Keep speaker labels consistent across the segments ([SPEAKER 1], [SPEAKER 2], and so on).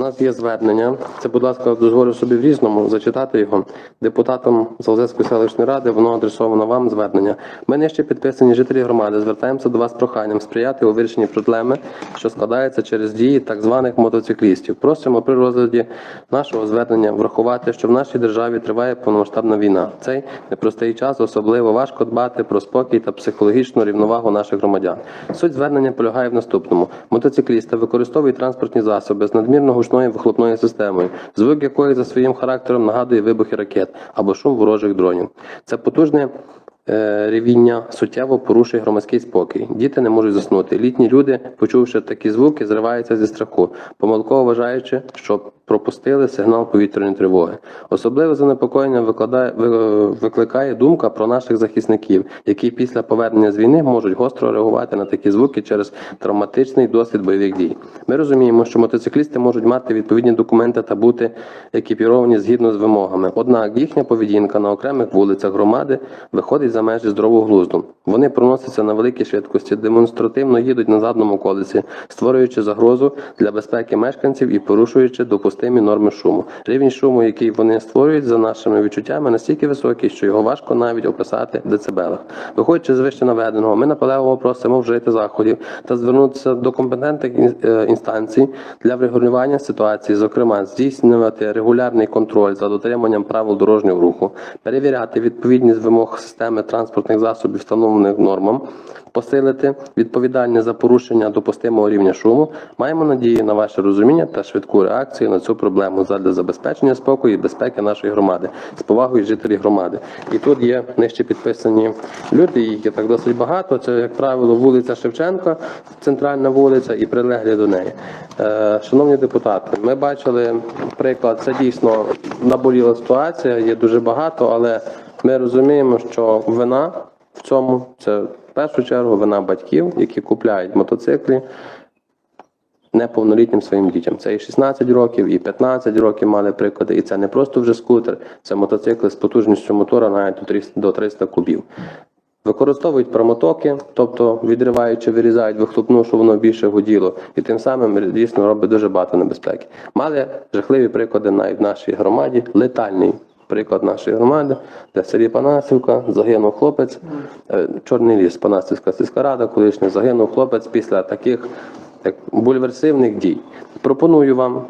[SPEAKER 1] нас є звернення. Це, будь ласка, дозволю собі в різному зачитати його. Депутатам Залзецької селищної ради воно адресовано вам звернення. Ми нижче підписані жителі громади. Звертаємося до вас з проханням сприяти у вирішенні проблеми, що складається через дії так званих мотоциклістів. Просимо при розгляді нашого звернення врахувати, що в нашій державі триває повномасштабна війна. Цей непростий час особливо важко дбати про спокій та психологічну рівновагу наших громадян. Суть звернення полягає в наступному: мотоциклісти використовують транспортні засоби з надмірно гучною вихлопною системою, звук якої за своїм характером нагадує вибухи ракет або шум ворожих дронів. Це потужне е, рівіння суттєво порушує громадський спокій. Діти не можуть заснути. Літні люди, почувши такі звуки, зриваються зі страху, помилково вважаючи, що пропустили сигнал повітряної тривоги. Особливе занепокоєння викликає думка про наших захисників, які після повернення з війни можуть гостро реагувати на такі звуки через травматичний досвід бойових дій. Ми розуміємо, що мотоциклісти можуть мати відповідні документи та бути екіпіровані згідно з вимогами. Однак їхня поведінка на окремих вулицях громади виходить за межі здорового глузду. Вони проносяться на великій швидкості, демонстративно їдуть на задному колесі, створюючи загрозу для безпеки мешканців і порушуючи допустимі норми шуму. Рівень шуму, який вони створюють, за нашими відчуттями, настільки високий, що його важко навіть описати в децибелах. Виходячи з вище наведеного, ми наполегливо просимо вжити заходів та звернутися до компетентних е, інстанцій для врегулювання ситуації, зокрема, здійснювати регулярний контроль за дотриманням правил дорожнього руху, перевіряти відповідність вимог системи транспортних засобів, встановлених нормам, посилити відповідальність за порушення допустимого рівня шуму. Маємо надію на ваше розуміння та швидку реакцію на цю проблему задля забезпечення спокою і безпеки нашої громади з повагою жителів громади. І тут є нижче підписані люди, їх є так досить багато. Це, як правило, вулиця Шевченка, центральна вулиця і прилеглі до неї. Е, Шановні депутати, ми бачили приклад. Це дійсно наболіла ситуація, є дуже багато, але ми розуміємо, що вина в цьому це в першу чергу вина батьків, які купляють мотоциклі неповнолітнім своїм дітям. Це і 16 років, і 15 років мали приклади. І це не просто вже скутер, це мотоцикли з потужністю мотора навіть до 300, до 300 кубів. Використовують промотоки, тобто відриваючи, вирізають вихлопну, щоб воно більше гуділо, і тим самим дійсно робить дуже багато небезпеки. Мали жахливі приклади навіть в нашій громаді, летальний приклад нашої громади, де в Панасівка загинув хлопець, е, Чорний ліс, Панасівська сільська рада, колишній загинув хлопець після таких як бульверсивних дій. Пропоную вам.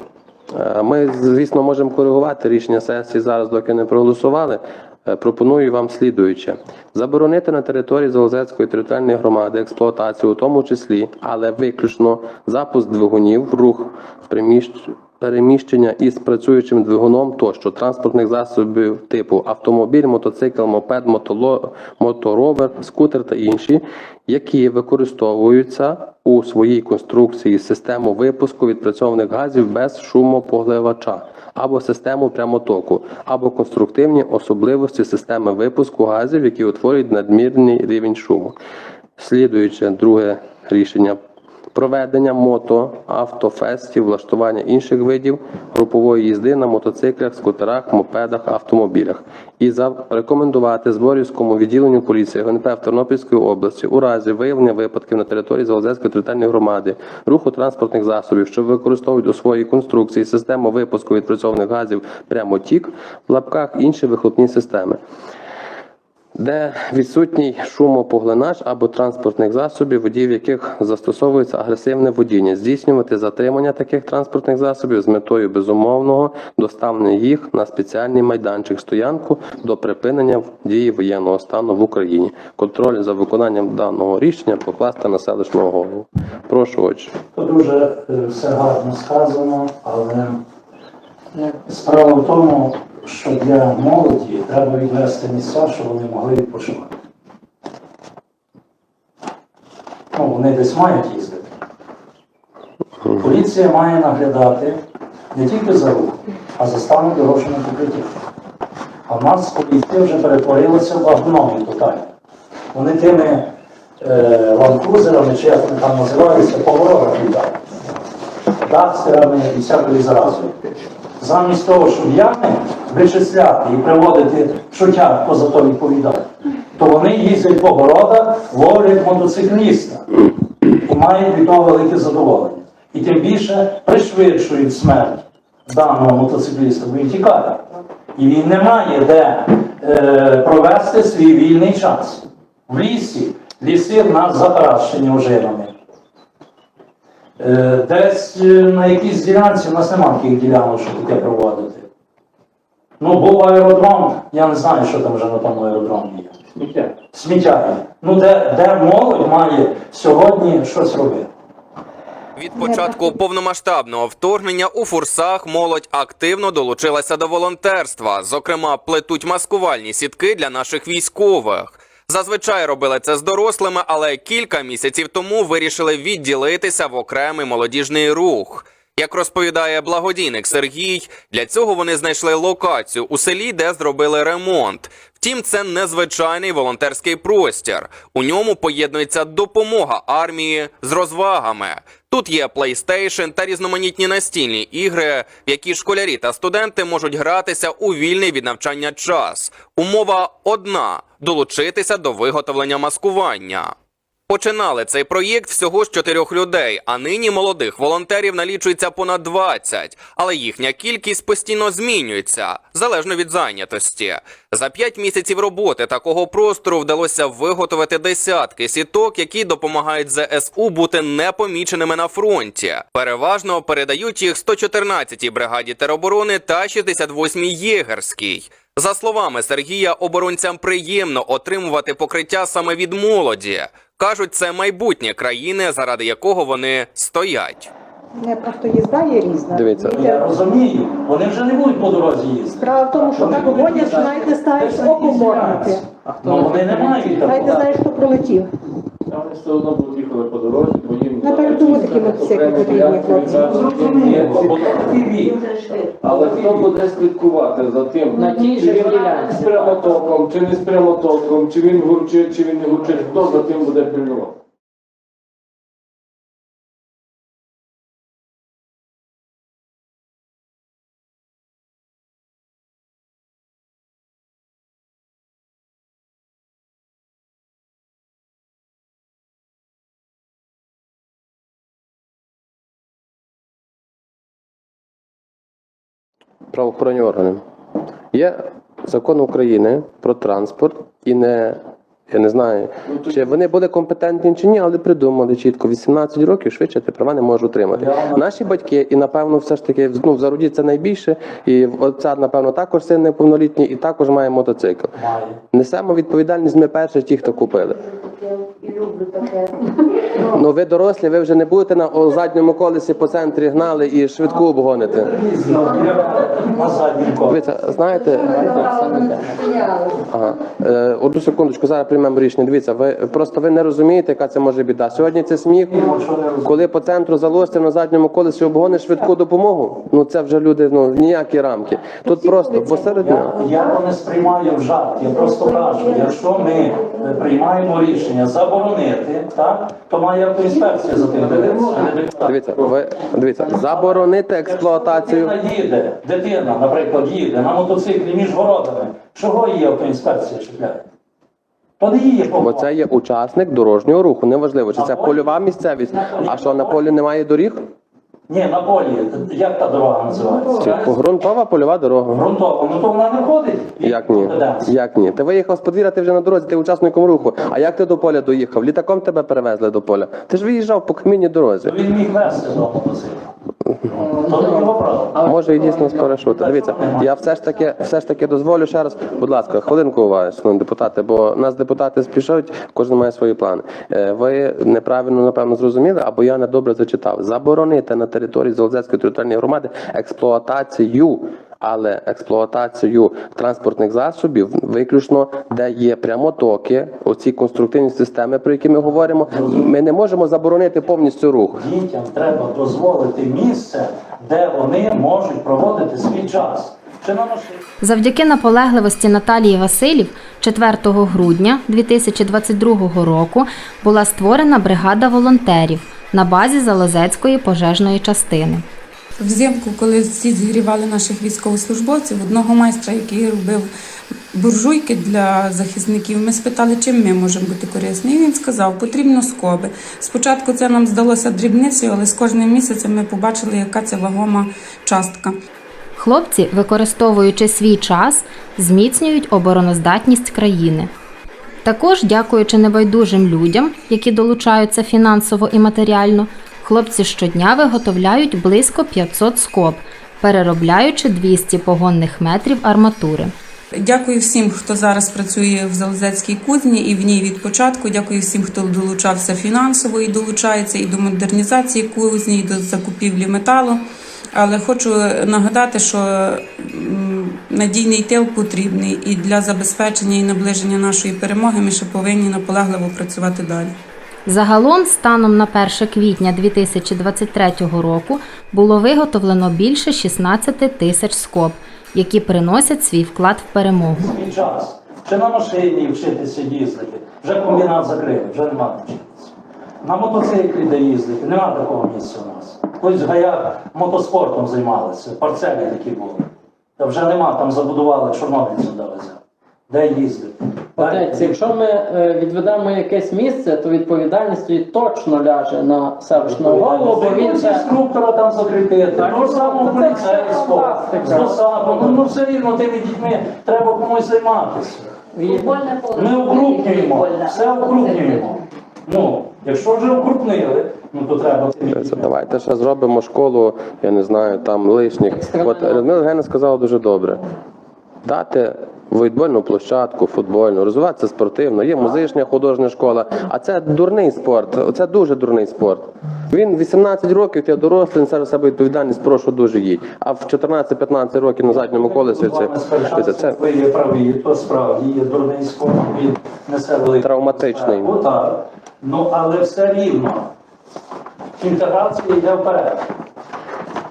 [SPEAKER 1] е, Ми, звісно, можемо коригувати рішення сесії зараз, доки не проголосували. Е, Пропоную вам слідуюче: заборонити на території Залозецької територіальної громади експлуатацію, у тому числі, але виключно запуск двигунів, рух приміщ- переміщення із працюючим двигуном тощо транспортних засобів типу автомобіль, мотоцикл, мопед, мотоло- моторовер, скутер та інші, які використовуються у своїй конструкції систему випуску відпрацьованих газів без шумопоглибача або систему прямотоку, або конструктивні особливості системи випуску газів, які утворюють надмірний рівень шуму. Слідуюче друге рішення проведення мото, автофестів, влаштування інших видів групової їзди на мотоциклах, скутерах, мопедах, автомобілях. І зарекомендувати Зборівському відділенню поліції ГНП в Тернопільської області у разі виявлення випадків на території Залозецької територіальної громади, руху транспортних засобів, що використовують у своїй конструкції систему випуску відпрацьованих газів прямотік, в лапках інші вихлопні системи де відсутній шумопоглинач або транспортних засобів, водіїв яких застосовується агресивне водіння, здійснювати затримання таких транспортних засобів з метою безумовного доставлення їх на спеціальний майданчик стоянку до припинення дії воєнного стану в Україні. Контроль за виконанням даного рішення покласти на селищного голову. Прошу.
[SPEAKER 2] То дуже е, все гарно сказано, але справа в тому, що для молоді треба відвести місця, щоб вони могли відпочивати. Ну, вони десь мають їздити. Поліція має наглядати не тільки за рух, а за станом дорожнього покриття. А в нас поліція вже перетворилася в агномію тотально. Вони тими е, ланкрузерами, чи як вони там називаються, поворотах літають. Дакстерами і всякою заразою. Замість того, щоб ями вичисляти і приводити шутя, хто за то то вони їздять по городах, ловлять мотоцикліста і мають від того велике задоволення. І тим більше пришвидшують смерть даного мотоцикліста, бо він тікає. І він не має де е, провести свій вільний час. В лісі. Ліси в нас затращені ожинами. Е, десь е, на якійсь ділянці у нас немає таких ділянок, що таке проводити. Ну, був аеродром, я не знаю, що там вже на тому аеродромі є.
[SPEAKER 3] Сміття.
[SPEAKER 2] Сміття. Ну, де, де молодь має сьогодні щось робити.
[SPEAKER 4] Від початку повномасштабного вторгнення у фурсах молодь активно долучилася до волонтерства. Зокрема, плетуть маскувальні сітки для наших військових. Зазвичай робили це з дорослими, але кілька місяців тому вирішили відділитися в окремий молодіжний рух. Як розповідає благодійник Сергій, для цього вони знайшли локацію у селі, де зробили ремонт. Втім, це незвичайний волонтерський простір. У ньому поєднується допомога армії з розвагами. Тут є PlayStation та різноманітні настільні ігри, в які школярі та студенти можуть гратися у вільний від навчання час. Умова одна долучитися до виготовлення маскування. Починали цей проєкт всього з чотирьох людей, а нині молодих волонтерів налічується понад 20, але їхня кількість постійно змінюється залежно від зайнятості. За п'ять місяців роботи такого простору вдалося виготовити десятки сіток, які допомагають ЗСУ бути непоміченими на фронті. Переважно передають їх 114-й бригаді тероборони та 68-й єгерській. За словами Сергія, оборонцям приємно отримувати покриття саме від молоді. Кажуть, це майбутнє країни, заради якого вони стоять.
[SPEAKER 5] Не просто їзда є різна.
[SPEAKER 1] Дивіться.
[SPEAKER 2] Я розумію, вони вже не будуть по дорозі їздити.
[SPEAKER 5] Справа в тому, що
[SPEAKER 2] Вони
[SPEAKER 5] так
[SPEAKER 2] будуть
[SPEAKER 5] що навіть не
[SPEAKER 2] ставиш
[SPEAKER 5] око
[SPEAKER 2] на якійсь
[SPEAKER 5] моргнути.
[SPEAKER 2] Ну вони не мають
[SPEAKER 5] Навіть не знаєш, хто пролетів.
[SPEAKER 3] А Вони все одно будуть їхали по дорозі, бо їм...
[SPEAKER 5] На передову такі мотоцикли потрібні, хлопці.
[SPEAKER 3] Але хто буде слідкувати за тим,
[SPEAKER 6] На тій
[SPEAKER 3] чи він
[SPEAKER 6] ділянці.
[SPEAKER 3] з прямотоком, чи не з прямотоком, чи він гурчить, чи він не гурчить, хто за тим буде пильнувати?
[SPEAKER 1] Правоохоронні органи. Є закон України про транспорт і не. Я не знаю, чи вони були компетентні чи ні, але придумали чітко 18 років швидше ти права не можеш отримати. Наші батьки, і напевно, все ж таки ну, в заруді це найбільше, і отця, напевно, також син неповнолітній, і також має мотоцикл. Несемо відповідальність ми перші, ті, хто купили. Ну ви дорослі, ви вже не будете на о, задньому колесі по центрі гнали і швидку обгоните.
[SPEAKER 2] Колі.
[SPEAKER 1] Дивіться, знаєте, ага. Е, одну секундочку, зараз приймемо рішення. Дивіться, ви просто ви не розумієте, яка це може біда. Сьогодні це сміх, коли по центру залости на задньому колесі обгониш швидку допомогу. Ну це вже люди, ну ніякі рамки. Тут просто посеред дня.
[SPEAKER 2] Я, я не сприймаю в жарт. Я просто кажу, якщо ми е, приймаємо рішення заборонити, так, то має автоінспекція за тим дивитися.
[SPEAKER 1] Дивіться, ви дивіться, заборонити експлуатацію.
[SPEAKER 2] Дитина їде, дитина, наприклад, їде на мотоциклі між городами. Чого її автоінспекція чіпляє? То не її
[SPEAKER 1] Бо це є учасник дорожнього руху. Неважливо, чи це польова місцевість. А що на полі немає доріг?
[SPEAKER 2] Ні, на полі. Як та дорога називається?
[SPEAKER 1] Грунтова польова дорога.
[SPEAKER 2] Грунтова. Ну то вона не ходить.
[SPEAKER 1] Як ні? Як ні? Ти виїхав з подвір'я, ти вже на дорозі, ти учасником руху. А як ти до поля доїхав? Літаком тебе перевезли до поля. Ти ж виїжджав по камінній дорозі.
[SPEAKER 2] То він міг вести до мотоцикла.
[SPEAKER 1] Може і дійсно з парашута. Дивіться, я все ж таки, все ж таки дозволю ще раз. Будь ласка, хвилинку уваги, шановні депутати, бо нас депутати спішають, кожен має свої плани. Е, Ви неправильно напевно зрозуміли, або я недобре зачитав. Заборонити на території Золозецької територіальної громади експлуатацію. Але експлуатацію транспортних засобів виключно де є прямотоки, оці конструктивні системи, про які ми говоримо, ми не можемо заборонити повністю рух.
[SPEAKER 2] Дітям треба дозволити місце, де вони можуть проводити свій час.
[SPEAKER 7] Завдяки наполегливості Наталії Василів 4 грудня 2022 року була створена бригада волонтерів на базі Залозецької пожежної частини.
[SPEAKER 8] Взимку, коли всі зігрівали наших військовослужбовців, одного майстра, який робив
[SPEAKER 6] буржуйки для захисників. Ми спитали, чим ми можемо бути корисні. І він сказав, потрібно скоби. Спочатку це нам здалося дрібницею, але з кожним місяцем ми побачили, яка це вагома частка.
[SPEAKER 7] Хлопці, використовуючи свій час, зміцнюють обороноздатність країни. Також, дякуючи небайдужим людям, які долучаються фінансово і матеріально, хлопці щодня виготовляють близько 500 скоб, переробляючи 200 погонних метрів арматури.
[SPEAKER 6] Дякую всім, хто зараз працює в Залозецькій кузні і в ній від початку. Дякую всім, хто долучався фінансово і долучається і до модернізації кузні, і до закупівлі металу. Але хочу нагадати, що надійний тил потрібний і для забезпечення і наближення нашої перемоги ми ще повинні наполегливо працювати далі.
[SPEAKER 7] Загалом, станом на 1 квітня 2023 року, було виготовлено більше 16 тисяч скоб, які приносять свій вклад в перемогу.
[SPEAKER 2] Свій час. Чи на машині вчитися їздити. Вже комбінат закрили, вже нема вчитися. На мотоциклі де їздити, нема такого місця у нас. Хтось в гаях мотоспортом займалися, парцелі такі були. Та вже нема, там забудували чорнобильцю дали землю. Де їздити?
[SPEAKER 8] Отець, якщо ми е, відведемо якесь місце, то відповідальність точно ляже на селищного голову, бо він це
[SPEAKER 2] інструктора там закріпити,
[SPEAKER 8] Так,
[SPEAKER 2] того самого
[SPEAKER 8] це все
[SPEAKER 2] поліцейського,
[SPEAKER 8] фантастика.
[SPEAKER 2] з досапом. Ну, ну все рівно тими дітьми треба комусь займатися. Ми укрупнюємо, все укрупнюємо. Ну, якщо вже укрупнили, ну то треба тими
[SPEAKER 1] Це
[SPEAKER 2] дітьми.
[SPEAKER 1] давайте ще зробимо школу, я не знаю, там лишніх. От Людмила Євгенівна сказала дуже добре. Дати волейбольну площадку, футбольну, розвиватися спортивно, є музична художня школа, а це дурний спорт, це дуже дурний спорт. Він 18 років, ти дорослий, несе на себе відповідальність, прошу дуже їдь. А в 14-15 років на задньому колесі це, це, це
[SPEAKER 2] Ви є праві, то справді є дурний спорт, він несе великий
[SPEAKER 1] Травматичний.
[SPEAKER 2] Ну так. Ну але все рівно. Інтеграція йде вперед.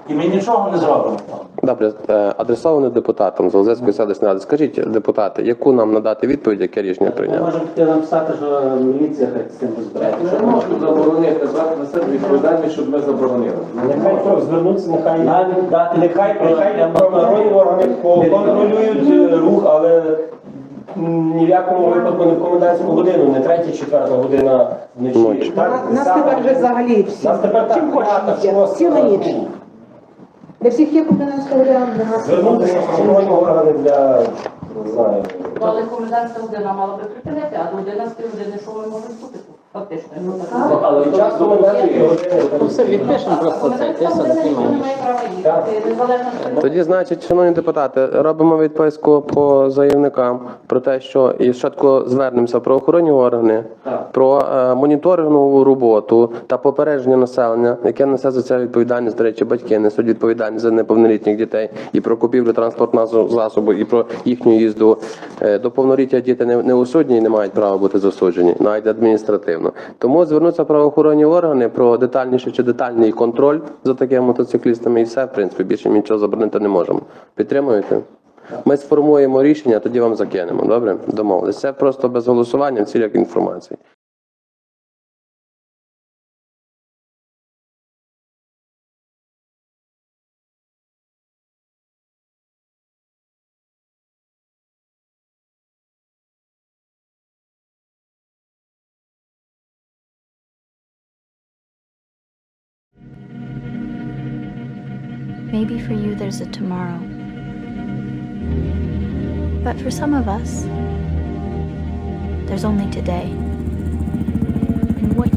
[SPEAKER 2] І ми нічого не зробимо.
[SPEAKER 1] Добре. Адресовано депутатам Залозецької селищної ради. Скажіть, депутати, яку нам надати відповідь, яке рішення
[SPEAKER 8] ми
[SPEAKER 1] прийняти?
[SPEAKER 8] можемо написати, що міліція хай з цим розбереться.
[SPEAKER 3] Не можу заборонити, брати на себе відповідальність, щоб ми заборонили.
[SPEAKER 9] Нехай то звернуться, нехай навіть дати, нехай нехай правоохоронні органи контролюють е, рух, але ні в якому випадку не в комендантську годину, не третя, четверта година вночі.
[SPEAKER 1] Ночі.
[SPEAKER 9] Так,
[SPEAKER 5] Нас тепер вже взагалі всі.
[SPEAKER 9] Нас тепер так
[SPEAKER 5] Чим хочеш цілу ніч. Для всіх є комбінатська година, для нас.
[SPEAKER 9] Звернутися правоохоронні органи для, не знаю,
[SPEAKER 10] але комендантська година мала би припинити, а до 11 години що ми можемо бути? Фактично.
[SPEAKER 9] але і час комендантської.
[SPEAKER 8] Ну все, відпишемо просто це, ти все.
[SPEAKER 1] Тоді, значить, шановні депутати, робимо відписку по заявникам про те, що і спочатку звернемося в правоохоронні органи про е, моніторингову роботу та попередження населення, яке несе за це відповідальність. До речі, батьки несуть відповідальність за неповнолітніх дітей і про купівлю транспортного засобу, і про їхню їзду. Е, До повноліття діти не, не і не мають права бути засуджені, навіть адміністративно. Тому звернуться правоохоронні органи про детальніший чи детальний контроль за такими мотоциклістами, і все, в принципі, більше нічого заборонити не можемо. Підтримуєте? Ми сформуємо рішення, тоді вам закинемо. Добре? Домовились. Це просто без голосування в цілях інформації.
[SPEAKER 11] Maybe for you there's a tomorrow. But for some of us, there's only today. And what